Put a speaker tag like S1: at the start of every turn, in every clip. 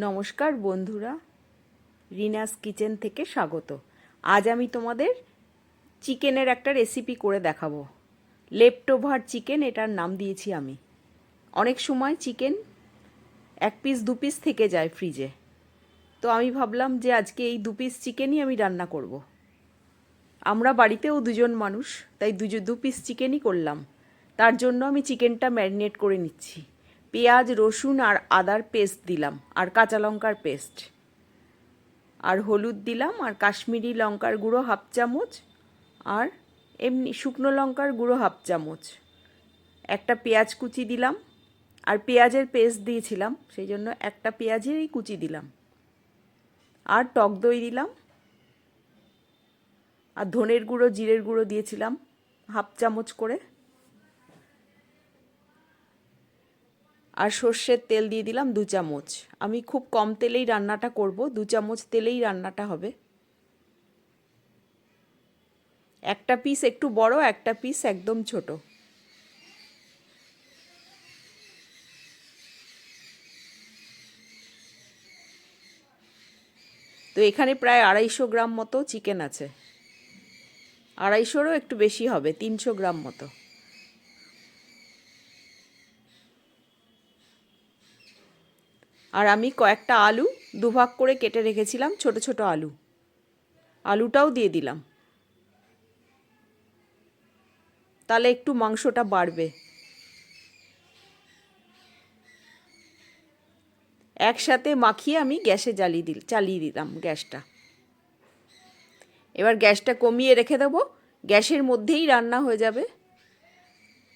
S1: নমস্কার বন্ধুরা, রিনাস কিচেন থেকে স্বাগত। আজ আমি তোমাদের চিকেনের একটা রেসিপি করে দেখাবো। লেফট ওভার চিকেন এটার নাম দিয়েছি আমি। অনেক সময় চিকেন এক পিস দু পিস থেকে যায় ফ্রিজে তো আমি ভাবলাম যে আজকে এই দু পিস চিকেনই আমি রান্না করব। আমরা বাড়িতেও দুজন মানুষ, তাই দুজন দু পিস চিকেনই করলাম। তার জন্য আমি চিকেনটা ম্যারিনেট করে নিচ্ছি। পেঁয়াজ, রসুন আর আদার পেস্ট দিলাম, আর কাঁচা লঙ্কার পেস্ট। আর হলুদ দিলাম, আর কাশ্মীরি লঙ্কার গুঁড়ো হাফ চামচ, আর এমনি শুকনো লঙ্কার গুঁড়ো হাফ চামচ। একটা পেঁয়াজ কুচি দিলাম, আর পেঁয়াজের পেস্ট দিয়েছিলাম, সেই জন্য একটা পেঁয়াজেরই কুচি দিলাম। আর টক দই দিলাম, আর ধনের গুঁড়ো, জিরের গুঁড়ো দিয়েছিলাম হাফ চামচ করে। আর সর্ষের তেল দিয়ে দিলাম দু চামচ। আমি খুব কম তেলেই রান্নাটা করব, দু চামচ তেলেই রান্নাটা হবে। একটা পিস একটু বড়, একটা পিস একদম ছোট। তো এখানে প্রায় আড়াইশো গ্রাম মতো চিকেন আছে। আড়াইশোরও একটু বেশি হবে, তিনশো গ্রাম মতো। আর আমি কয়েকটা আলু দুভাগ করে কেটে রেখেছিলাম, ছোট ছোট আলু। আলুটাও দিয়ে দিলাম। তাহলে একটু মাংসটা বাড়বে। একসাথে মাখিয়ে আমি গ্যাসে জ্বালিয়ে দিল, চালিয়ে দিলাম গ্যাসটা। এবার গ্যাসটা কমিয়ে রেখে দেবো। গ্যাসের মধ্যেই রান্না হয়ে যাবে।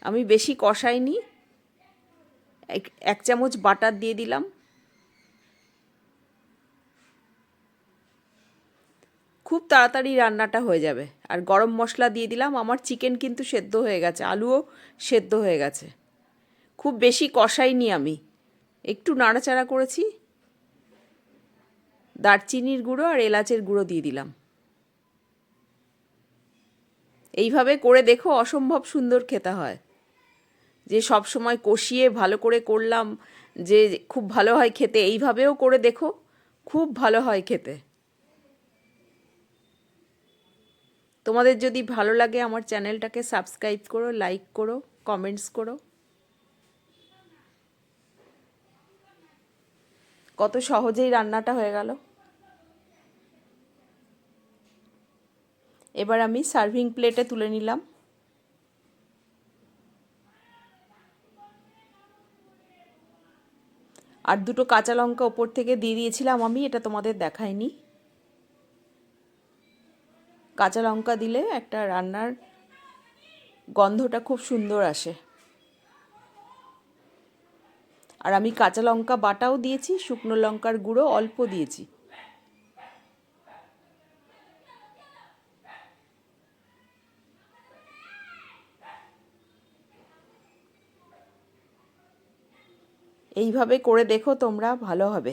S1: আমি বেশি কষাইনি। এক চামচ বাটার দিয়ে দিলাম। খুব তাড়াতাড়ি রান্নাটা হয়ে যাবে। আর গরম মশলা দিয়ে দিলাম, আমার চিকেন কিন্তু সেদ্ধ হয়ে গেছে, আলুও সেদ্ধ হয়ে গেছে। খুব বেশি কষাইনি আমি। একটু নাড়াচাড়া করেছি। দারচিনির গুঁড়ো আর এলাচের গুঁড়ো দিয়ে দিলাম। এইভাবে করে দেখো অসম্ভব সুন্দর খেতে হয়। যে সব সময় কষিয়ে ভালো করে করলাম, যে খুব ভালো হয় খেতে, এইভাবেও করে দেখো, খুব ভালো হয় খেতে। তোমাদের যদি ভালো লাগে আমার চ্যানেলটাকে সাবস্ক্রাইব করো, লাইক করো, কমেন্টস করো। কত সহজেই রান্নাটা হয়ে গেল। এবার আমি সার্ভিং প্লেটে তুলে নিলাম। আর দুটো কাঁচা লঙ্কা ওপর থেকে দিয়ে দিয়েছিলাম আমি, এটা তোমাদের দেখাইনি। কাঁচা লঙ্কা দিলে একটা রান্নার গন্ধটা খুব সুন্দর আসে। আর আমি কাঁচা লঙ্কা বাটাও দিয়েছি, শুকনো লঙ্কার গুঁড়ো অল্প দিয়েছি। এইভাবে করে দেখো তোমরা, ভালো হবে।